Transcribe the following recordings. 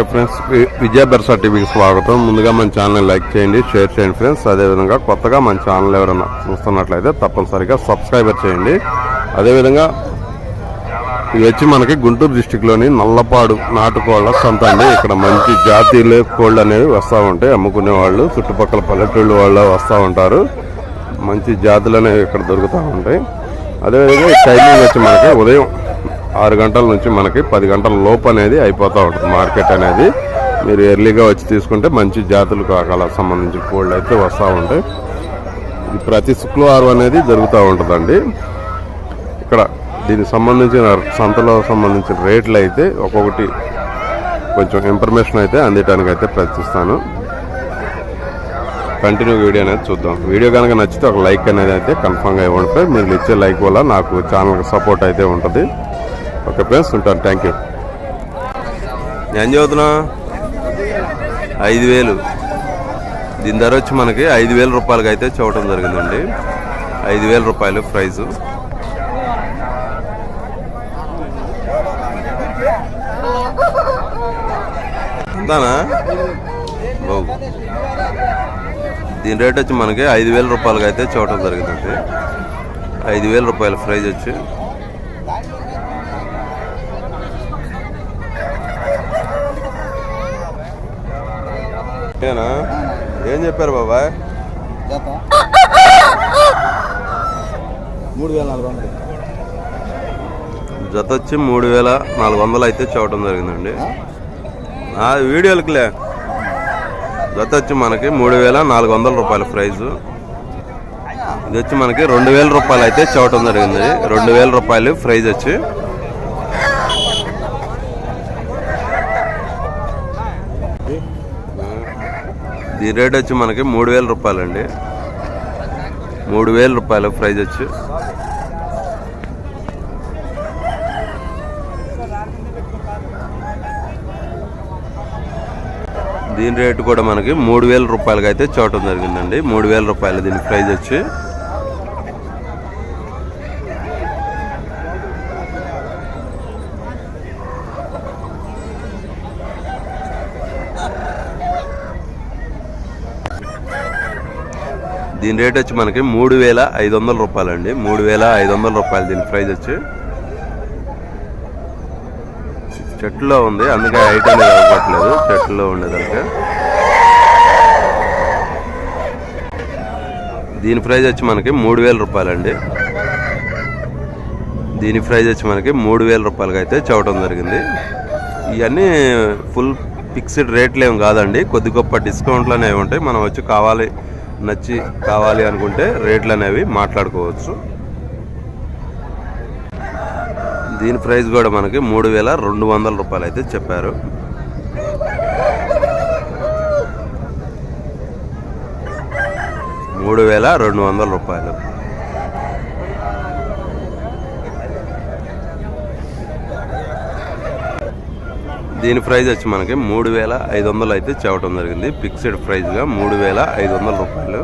Okay friends వి- విజయ బెర్సా టీవీకి స్వాగతం. ముందుగా మన ఛానల్ లైక్ చేయండి షేర్ చేయండి ఫ్రెండ్స్. అదేవిధంగా కొత్తగా మన ఛానల్ ఎవరైనా చూస్తున్నట్లయితే తప్పనిసరిగా సబ్స్క్రైబర్ చేయండి. అదేవిధంగా ఇది వచ్చి మనకి గుంటూరు డిస్టిక్లోని నల్లపాడు నాటుకోళ్ళ సంత అండి. ఇక్కడ మంచి జాతీయులు కోళ్ళు అనేవి వస్తూ ఉంటాయి. అమ్ముకునే వాళ్ళు చుట్టుపక్కల పల్లెటూళ్ళు వాళ్ళు వస్తూ ఉంటారు. మంచి జాతులు అనేవి ఇక్కడ దొరుకుతూ ఉంటాయి. అదేవిధంగా టైమింగ్ వచ్చి మనకి ఉదయం ఆరు గంటల నుంచి మనకి పది గంటల లోపు అనేది అయిపోతూ ఉంటుంది మార్కెట్ అనేది. మీరు ఎర్లీగా వచ్చి తీసుకుంటే మంచి జాతులు కాకాల సంబంధించిన కోళ్ళు అయితే వస్తూ ఉంటాయి. ఇది ప్రతి శుక్రవారం అనేది జరుగుతూ ఉంటుందండి. ఇక్కడ దీనికి సంబంధించిన సంతలో సంబంధించిన రేట్లు అయితే ఒక్కొక్కటి కొంచెం ఇన్ఫర్మేషన్ అయితే అందించడానికి అయితే ప్రయత్నిస్తాను. కంటిన్యూ వీడియో అనేది చూద్దాం. వీడియో కనుక నచ్చితే ఒక లైక్ అనేది అయితే కన్ఫామ్గా ఇవ్వండి. మీరు ఇచ్చే లైక్ వల్ల నాకు ఛానల్కి సపోర్ట్ అయితే ఉంటుంది. ఓకే ఫ్రెండ్స్ ఉంటాను థ్యాంక్ యూ ఏం చదువుతున్నా? ఐదు వేలు. దీని ధర వచ్చి మనకి ఐదు వేల రూపాయలకి అయితే చూడటం జరిగిందండి. ఐదు వేల రూపాయలు ప్రైజు. అంతానా బాగు దీని రేట్ వచ్చి మనకి ఐదు వేల రూపాయలకి అయితే చూడటం జరిగిందండి. ఐదు వేల రూపాయల ప్రైజ్ వచ్చి ఏనా ఏం చెప్పారు బాబాయ్? జత మూడు వేల నాలుగు వందలు. జత వచ్చి మూడు వేల నాలుగు వందలు అయితే చూడటం జరిగిందండి. వీడియోలకిలే. జత వచ్చి మనకి మూడు వేల నాలుగు వందల రూపాయల ప్రైజు. ఇది వచ్చి మనకి రెండు వేల రూపాయలు అయితే చూడటం జరిగింది. రెండు వేల రూపాయలు ప్రైజ్ వచ్చి దీని రేట్ వచ్చి మనకి మూడు వేల రూపాయలండి. మూడు వేల రూపాయలు ప్రైజ్ వచ్చి. దీని రేటు కూడా మనకి మూడు వేల రూపాయలకి అయితే చూడటం జరిగిందండి. మూడు వేల రూపాయలు దీని ప్రైజ్ వచ్చి. దీని రేట్ వచ్చి మనకి మూడు వేల ఐదు వందల రూపాయలు అండి మూడు వేల ఐదు వందల రూపాయలు దీని ప్రైజ్ వచ్చి. చెట్టులో ఉంది. అందుకే హైట్ అనేది అవ్వట్లేదు. చెట్టులో ఉండేదానికి. దీని ప్రైజ్ వచ్చి మనకి మూడు వేల రూపాయలండి. దీని ప్రైజ్ వచ్చి మనకి మూడు వేల రూపాయలకి అయితే చవటం జరిగింది. ఇవన్నీ ఫుల్ ఫిక్స్డ్ రేట్లు ఏం కాదండి. కొద్ది గొప్ప డిస్కౌంట్లు అనేవి ఉంటాయి. మనం వచ్చి కావాలి నచ్చి కావాలి అనుకుంటే రేట్లు అనేవి మాట్లాడుకోవచ్చు. దీని ప్రైస్ కూడా మనకి మూడు వేల రెండు వందల రూపాయలు అయితే చెప్పారు. మూడు వేల రెండు వందల రూపాయలు. దీని ప్రైస్ వచ్చి మనకి మూడు వేల ఐదు వందలు అయితే చెప్పడం జరిగింది. ఫిక్స్డ్ ప్రైస్గా మూడు వేల ఐదు వందల రూపాయలు.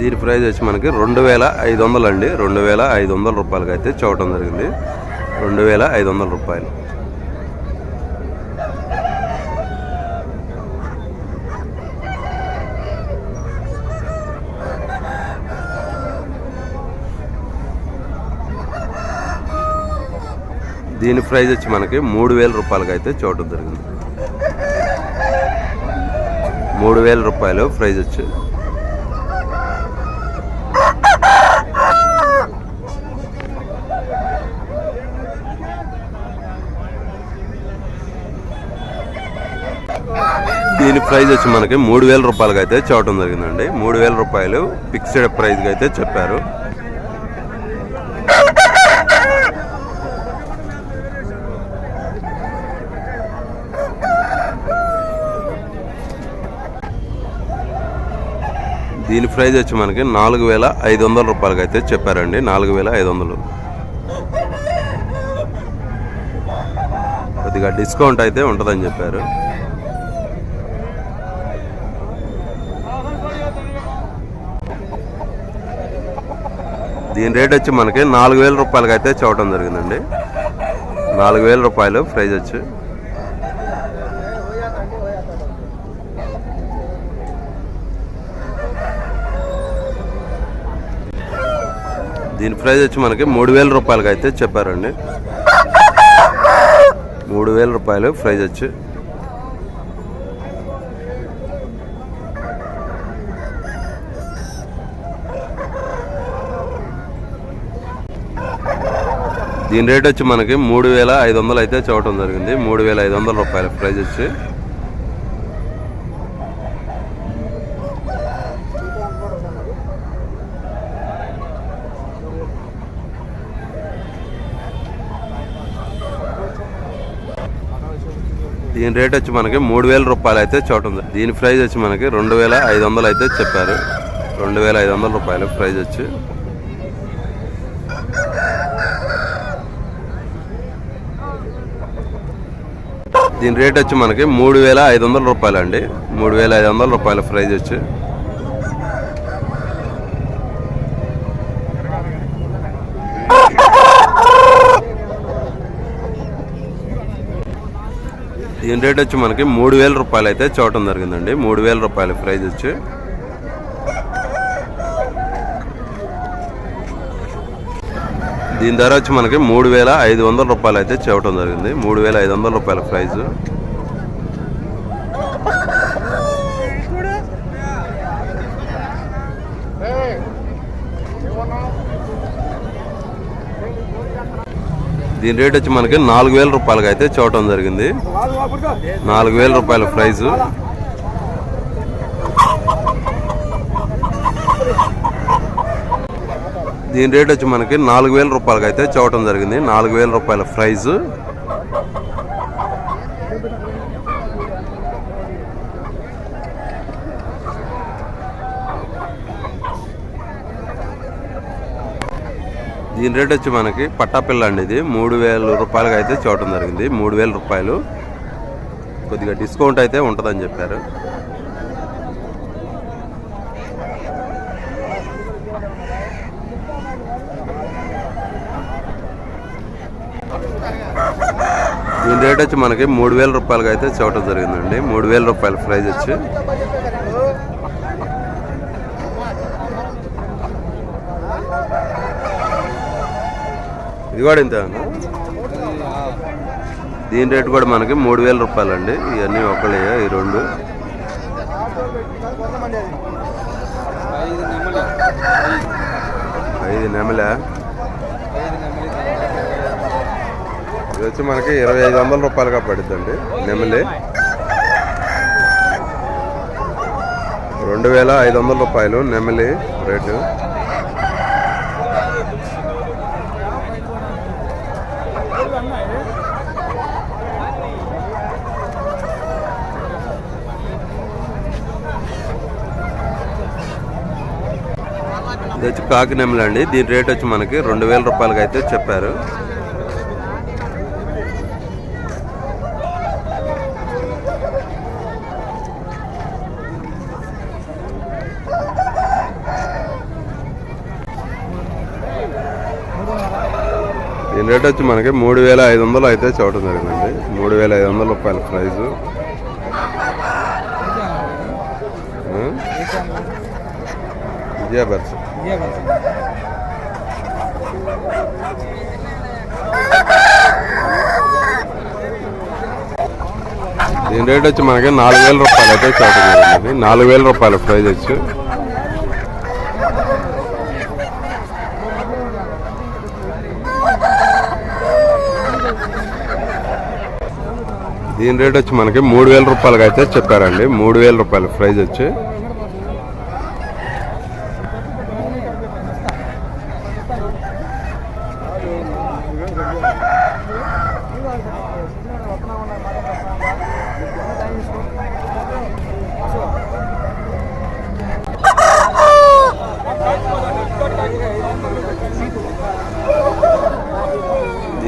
దీని ప్రైస్ వచ్చి మనకి రెండు వేల ఐదు వందలు అండి. రెండు వేల ఐదు వందల రూపాయలకి అయితే చూడటం జరిగింది. రెండు వేల ఐదు వందల రూపాయలు. దీని ప్రైస్ వచ్చి మనకి మూడు వేల రూపాయలకి అయితే చోటు దొరికింది మూడు వేల రూపాయలు ప్రైజ్ వచ్చి. దీని ప్రైజ్ వచ్చి మనకి మూడు వేల రూపాయలకి అయితే చోటం జరిగిందండి. మూడు వేల రూపాయలు ఫిక్స్డ్ ప్రైస్కి అయితే చెప్పారు. దీని ప్రైజ్ వచ్చి మనకి నాలుగు వేల ఐదు వందల రూపాయలకి అయితే చెప్పారండి. నాలుగు వేల ఐదు వందలు. కొద్దిగా కొద్దిగా డిస్కౌంట్ అయితే ఉంటుందని చెప్పారు. దీని రేట్ వచ్చి మనకి నాలుగు వేల రూపాయలకి అయితే చూడటం జరిగిందండి. నాలుగు వేల రూపాయలు ప్రైజ్ వచ్చి దీని ప్రైస్ వచ్చి మనకి మూడు వేల రూపాయలకి అయితే చెప్పారండి. మూడు వేల రూపాయలు ప్రైజ్ వచ్చి. దీని రేట్ వచ్చి మనకి మూడు వేల ఐదు వందలు అయితే చూడటం జరిగింది. మూడు వేల ఐదు వందల రూపాయల ప్రైజ్ వచ్చి. దీని రేట్ వచ్చి మనకి మూడు వేల రూపాయలు అయితే చోటు ఉంది. దీని ప్రైజ్ వచ్చి మనకి రెండు వేల ఐదు వందలు అయితే చెప్పారు. రెండు వేల ఐదు వందల రూపాయలు ప్రైజ్ వచ్చి. దీని రేట్ వచ్చి మనకి మూడు వేల ఐదు వందల రూపాయలు అండి. మూడు వేల ఐదు వందల రూపాయల ప్రైజ్ వచ్చి. దీని రేట్ వచ్చి మనకి మూడు వేల రూపాయలు అయితే చూడటం జరిగిందండి. మూడు వేల రూపాయల ప్రైజ్ వచ్చి. దీని ధర వచ్చి మనకి మూడు వేల ఐదు వందల రూపాయలు అయితే చెప్పడం జరిగింది. మూడు వేల ఐదు వందల రూపాయల ప్రైజు. దీని రేట్ వచ్చి మనకి నాలుగు వేల రూపాయలకి అయితే చూడటం జరిగింది. నాలుగు వేల రూపాయల ప్రైజు. దీని రేట్ వచ్చి మనకి నాలుగు వేల రూపాయలకి అయితే చూడటం జరిగింది. నాలుగు వేల రూపాయల ప్రైజు. దీని రేట్ వచ్చి మనకి పట్టాపిల్ల అండి ఇది. మూడు వేల రూపాయలకి అయితే చూడటం జరిగింది. మూడు వేల రూపాయలు. కొద్దిగా డిస్కౌంట్ అయితే ఉంటుందని చెప్పారు. దీని రేట్ వచ్చి మనకి మూడు వేల రూపాయలకి అయితే చూడటం జరిగిందండి. మూడు వేల రూపాయల ప్రైజ్ వచ్చి. ఇది కూడా ఇంత దీని రేటు కూడా మనకి మూడు వేల రూపాయలు అండి ఇవన్నీ ఒకళ్ళే ఈ రెండు. ఐదు నెమల నెమలి. ఇది వచ్చి మనకి ఇరవై ఐదు వందల రూపాయలుగా పడుతుందండి. నెమలి. రెండు వేల ఐదు వందల రూపాయలు నెమలి రేటు. ఇది వచ్చి కాకి నెమలి అండి. దీని రేట్ వచ్చి మనకి రెండు వేల రూపాయలకి అయితే చెప్పారు. దీని రేట్ వచ్చి మనకి మూడు వేల ఐదు వందలు అయితే చూడటం జరిగిందండి. మూడు వేల ఐదు వందల రూపాయల ప్రైజు. ఆ? దీని రేట్ వచ్చి మనకి నాలుగు వేల రూపాయలు అయితే చూడటం జరిగింది నాలుగు వేల రూపాయల ప్రైజ్ వచ్చి దీని రేట్ వచ్చి మనకి మూడు వేల రూపాయలకి అయితే చెప్పారండి. మూడు వేల రూపాయల ప్రైజ్ వచ్చి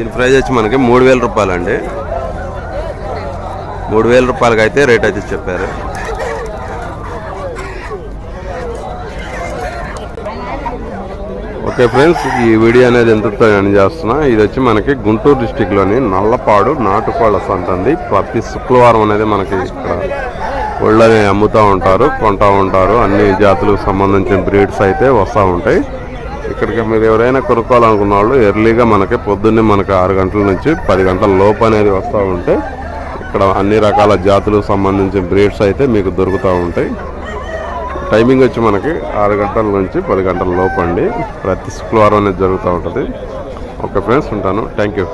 దీని ప్రైజ్ వచ్చి మనకి మూడు వేల రూపాయలు అండి మూడు వేల రూపాయలకి అయితే రేట్ అయితే చెప్పారు. ఓకే ఫ్రెండ్స్ ఈ వీడియో అనేది ఎంతతో అని చేస్తున్నా. ఇది వచ్చి మనకి గుంటూరు డిస్టిక్లోని నల్లపాడు నాటుకోళ్ళ సంత అండి. ప్రతి శుక్రవారం అనేది మనకి ఇక్కడ ఒళ్ళని అమ్ముతూ ఉంటారు కొంటూ ఉంటారు. అన్ని జాతులకు సంబంధించిన బ్రీడ్స్ అయితే వస్తూ ఉంటాయి. ఇక్కడికి మీరు ఎవరైనా కొనుక్కోవాలనుకున్న వాళ్ళు ఎర్లీగా మనకి పొద్దున్నే మనకి ఆరు గంటల నుంచి పది గంటల లోపు అనేది వస్తూ ఉంటే ఇక్కడ అన్ని రకాల జాతులకు సంబంధించిన బ్రీడ్స్ అయితే మీకు దొరుకుతూ ఉంటాయి. టైమింగ్ వచ్చి మనకి ఆరు గంటల నుంచి పది గంటల లోపు అండి. ప్రతి శుక్రవారం అనేది జరుగుతూ ఉంటుంది. ఓకే ఫ్రెండ్స్ ఉంటాను. Thank you